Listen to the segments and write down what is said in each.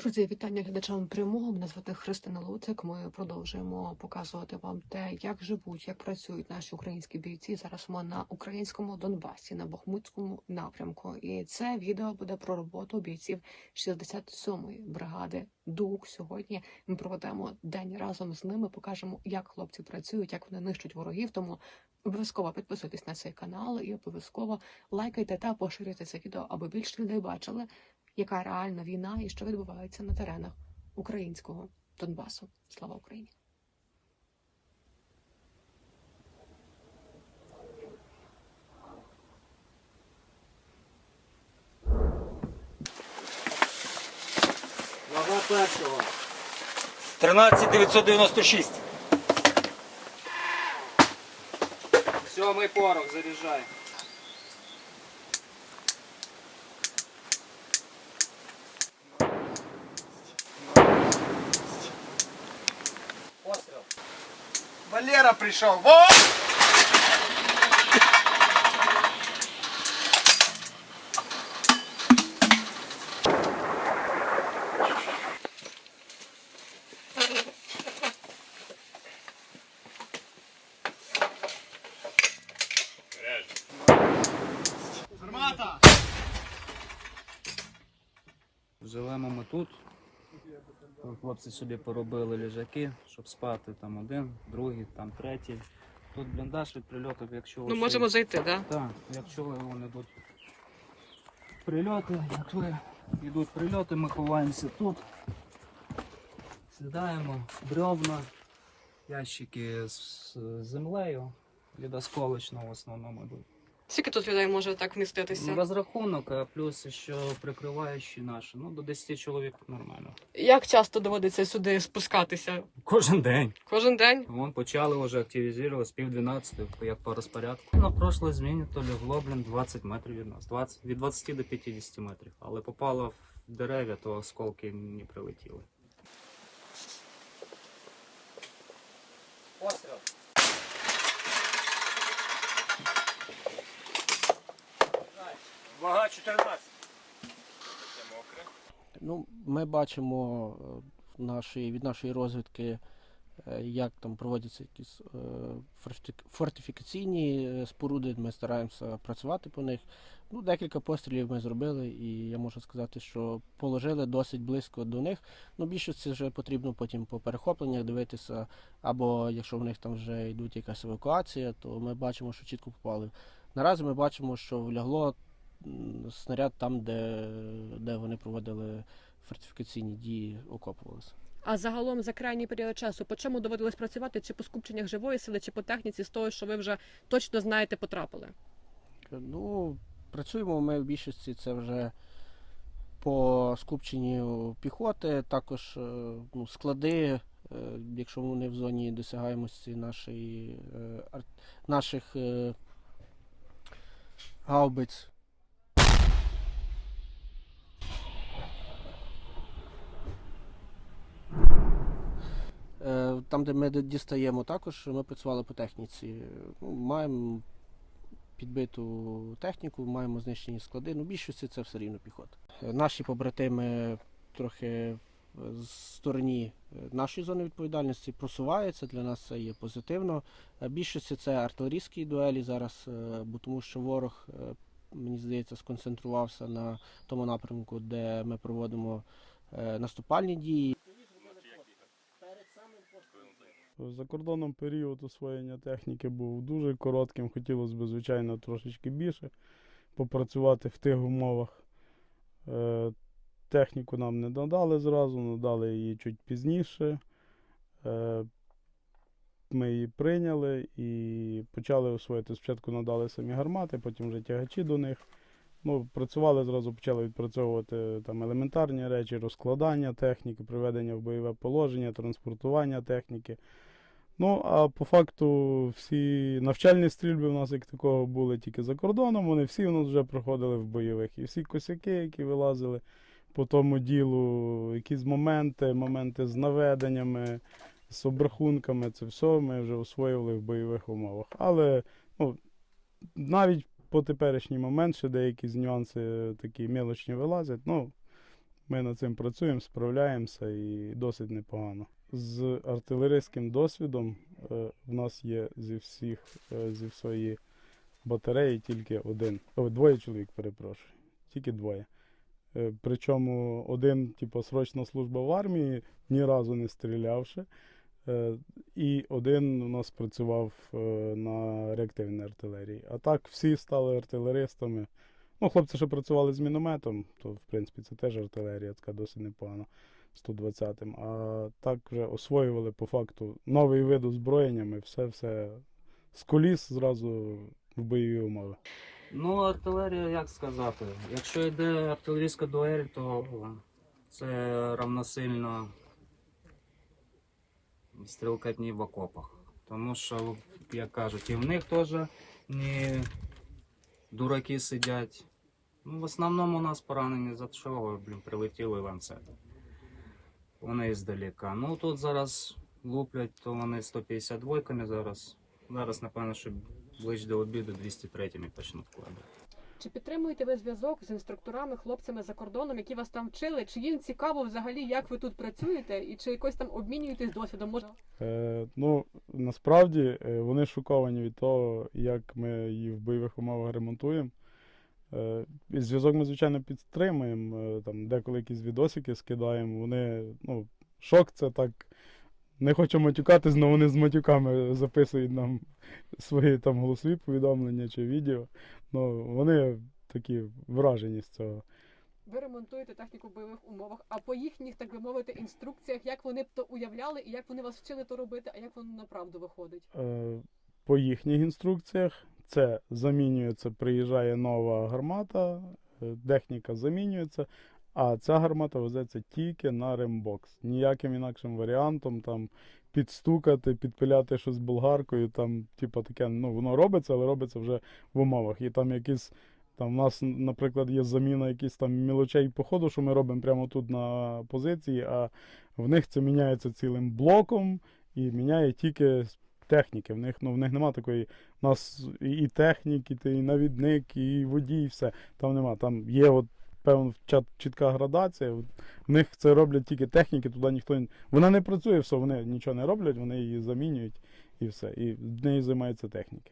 Друзі, вітання глядачам прямого. Мене звати Христина Луцик. Ми продовжуємо показувати вам те, як живуть, як працюють наші українські бійці. Зараз ми на українському Донбасі, на Бахмутському напрямку. І це відео буде про роботу бійців 67-ї бригади ДУК. Сьогодні ми проведемо день разом з ними. Покажемо, як хлопці працюють, як вони нищать ворогів. Тому обов'язково підписуйтесь на цей канал і обов'язково лайкайте та поширюйте це відео, аби більше людей бачили яка реальна війна і що відбувається на теренах українського Донбасу. Слава Україні! Вага першого. 13996. Сьомий порох заряджай. Валера пришел. Во! Хлопці собі поробили ліжаки, щоб спати. Там один, другий, там третій. Тут бліндаж від прильотів, якщо Ну, можемо зайти, да? Так, якщо вони йдуть прильоти, якщо йдуть прильоти, ми ховаємося тут. Сідаємо, бревна, ящики з землею, від осколочного в основному йдуть. Скільки тут людей може так вміститися? Розрахунок, а плюс ще прикриваючі наші. Ну, до 10 чоловік нормально. Як часто доводиться сюди спускатися? Кожен день. Кожен день? Вон почали вже активізувати з пів 12, як по розпорядку. На прошлій зміні то лягло, блін, 20 метрів від нас. 20, від 20 до 50 метрів. Але попало в дерев'я, то осколки не прилетіли. Вага 14. Ну, ми бачимо е, в нашій, від нашої розвідки, е, як там проводяться якісь е, фортифікаційні споруди. Ми стараємося працювати по них. Ну, декілька пострілів ми зробили, і я можу сказати, що положили досить близько до них. Ну, більшості вже потрібно потім по перехопленнях дивитися, або якщо в них там вже йдуть якась евакуація, то ми бачимо, що чітко попали. Наразі ми бачимо, що влягло снаряд там, де, де вони проводили фортифікаційні дії, окопувалися. А загалом за крайній період часу по чому доводилось працювати? Чи по скупченнях живої сили, чи по техніці з того, що ви вже точно знаєте, потрапили? Ну, працюємо ми в більшості це вже по скупченню піхоти, також е, ну, склади, е, якщо вони в зоні досягаємості нашої, е, наших гаубиць. Е, Там, де ми дістаємо також, ми працювали по техніці. Ну, маємо підбиту техніку, маємо знищені склади. Ну, більшості це все рівно піхота. Наші побратими трохи в стороні е, нашої зони відповідальності просуваються. Для нас це є позитивно. Е, більшості це артилерійські дуелі зараз, е, бо тому що ворог, мені здається, сконцентрувався на тому напрямку, де ми проводимо наступальні дії. За кордоном період освоєння техніки був дуже коротким. Хотілося б, звичайно, трошечки більше попрацювати в тих умовах. Е, Техніку нам не надали зразу, надали її чуть пізніше. Е, Ми її прийняли і почали освоїти. Спочатку надали самі гармати, потім вже тягачі до них. Ну, працювали зразу, почали відпрацьовувати там елементарні речі, розкладання техніки, приведення в бойове положення, транспортування техніки. Ну, а по факту всі навчальні стрільби в нас як такого були тільки за кордоном, вони всі у нас вже проходили в бойових. І всі косяки, які вилазили по тому ділу, якісь моменти, моменти з наведеннями, з обрахунками, це все ми вже освоювали в бойових умовах. Але ну, навіть по теперішній момент ще деякі нюанси такі мелочні вилазять. Ну, Ми над цим працюємо, справляємося і досить непогано. З артилерійським досвідом е, в нас є зі всіх е, зі всієї батареї тільки один. О, двоє чоловік, перепрошую. Тільки двоє. Е, Причому один, типу, срочна служба в армії, ні разу не стрілявши. І один у нас працював на реактивній артилерії. А так всі стали артилеристами. Ну, хлопці, що працювали з мінометом, то в принципі це теж артилерія, така досить непогана 120-м. А так вже освоювали по факту новий вид озброєння, і все-все з коліс зразу в бойові умови. Ну, артилерія, як сказати, якщо йде артилерійська дуель, то це равносильно стрілкатні в окопах. Тому що, як кажуть, і в них теж не дураки сидять. Ну, в основному у нас поранені за чого, блін, прилетіли ланцети. Вони здалека. Ну тут зараз луплять, то вони 152-ками зараз. Зараз, напевно, що ближче до обіду 203-ми почнуть кладати. Чи підтримуєте ви зв'язок з інструкторами, хлопцями за кордоном, які вас там вчили? Чи їм цікаво взагалі, як ви тут працюєте, і чи якось там обмінюєтесь досвідом? Може, Е, ну, насправді е, вони шоковані від того, як ми її в бойових умовах ремонтуємо. Е, зв'язок ми, звичайно, підтримуємо. Е, там, деколи якісь відосики скидаємо. Вони, ну, шок це так. Не хочу матюкатись, але вони з матюками записують нам свої там голосові повідомлення чи відео. Ну, вони такі вражені з цього. ви ремонтуєте техніку в бойових умовах, а по їхніх, так би мовити, інструкціях, як вони б то уявляли і як вони вас вчили то робити, а як воно направду виходить? Е, по їхніх інструкціях це замінюється, приїжджає нова гармата, е, техніка замінюється, а ця гармата везеться тільки на рембокс. Ніяким інакшим варіантом там підстукати, підпиляти щось болгаркою, там, типу, таке, ну, воно робиться, але робиться вже в умовах. І там якісь. Там у нас, наприклад, є заміна якісь там мілочей по ходу, що ми робимо прямо тут на позиції, а в них це міняється цілим блоком і міняє тільки техніки. В них, ну, в них нема такої. У нас і техніки, і навідник, і водій, і все. Там нема. Там є от певна чітка градація. В них це роблять тільки техніки, туди ніхто. н- Вона не працює, все, вони нічого не роблять, вони її замінюють і все. І нею займаються техніки.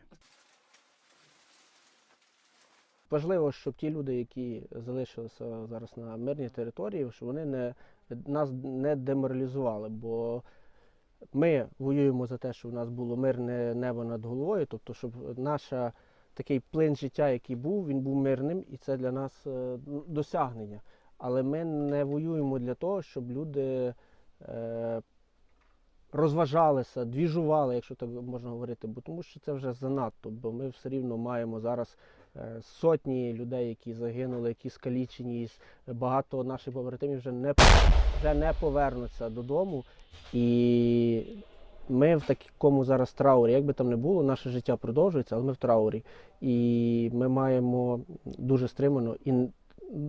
Важливо, щоб ті люди, які залишилися зараз на мирній території, щоб вони не, нас не деморалізували, бо ми воюємо за те, щоб у нас було мирне небо над головою, тобто, щоб наша такий плин життя, який був, він був мирним, і це для нас е, досягнення. Але ми не воюємо для того, щоб люди е, розважалися, двіжували, якщо так можна говорити, бо тому що це вже занадто, бо ми все рівно маємо зараз сотні людей, які загинули, які скалічені, багато наших побратимів вже не, вже не повернуться додому. І ми в такому зараз траурі. Як би там не було, наше життя продовжується, але ми в траурі. І ми маємо дуже стримано, і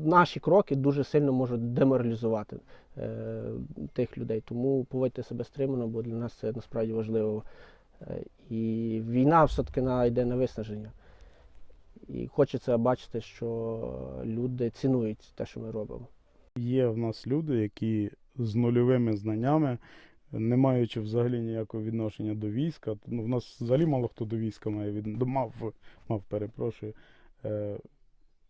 наші кроки дуже сильно можуть деморалізувати е, тих людей. Тому поводьте себе стримано, бо для нас це насправді важливо. Е, і війна все-таки йде на виснаження. І хочеться бачити, що люди цінують те, що ми робимо. Є в нас люди, які з нульовими знаннями, не маючи взагалі ніякого відношення до війська. Ну, в нас взагалі мало хто до війська має від... мав, мав, перепрошую. Е,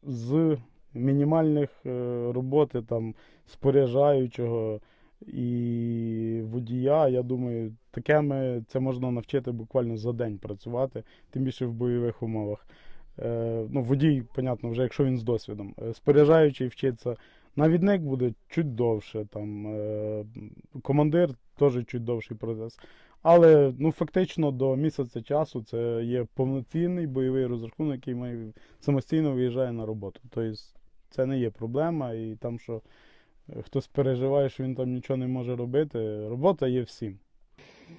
з мінімальних е, роботи там споряджаючого і водія, я думаю, таке ми, це можна навчити буквально за день працювати, тим більше в бойових умовах. Е, ну, водій, понятно, вже якщо він з досвідом. Е, Споряджаючий вчиться. Навідник буде чуть довше, там, е, командир теж чуть довший процес. Але ну, фактично до місяця часу це є повноцінний бойовий розрахунок, який має, самостійно виїжджає на роботу. Тобто це не є проблема, і там, що хтось переживає, що він там нічого не може робити, робота є всім.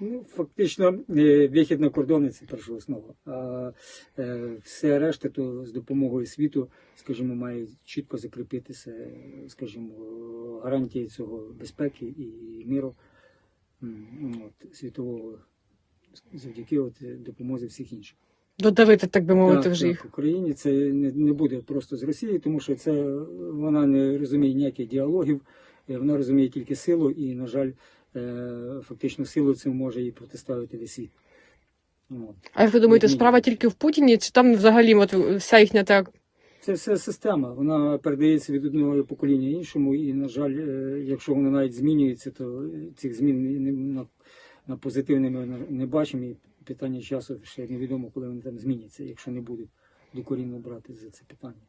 Ну, фактично, е, вихід на кордони це перша основа. А е, все решта, то з допомогою світу, скажімо, має чітко закріпитися, скажімо, гарантії цього безпеки і миру ну, от, світового завдяки от, допомозі всіх інших. Додавити, так би мовити, Так, вже так, їх. Україні це не, не буде просто з Росії, тому що це вона не розуміє ніяких діалогів, е, вона розуміє тільки силу, і, на жаль, фактично силу цим може і протиставити весь світ. От. А як ви думаєте, Ні. справа тільки в Путіні, чи там взагалі от вся їхня так Це все система, вона передається від одного покоління іншому, і, на жаль, е, якщо вона навіть змінюється, то цих змін не- на, на позитивне ми не бачимо. І питання часу ще невідомо, коли вони там зміняться, якщо не будуть докорінно брати за це питання.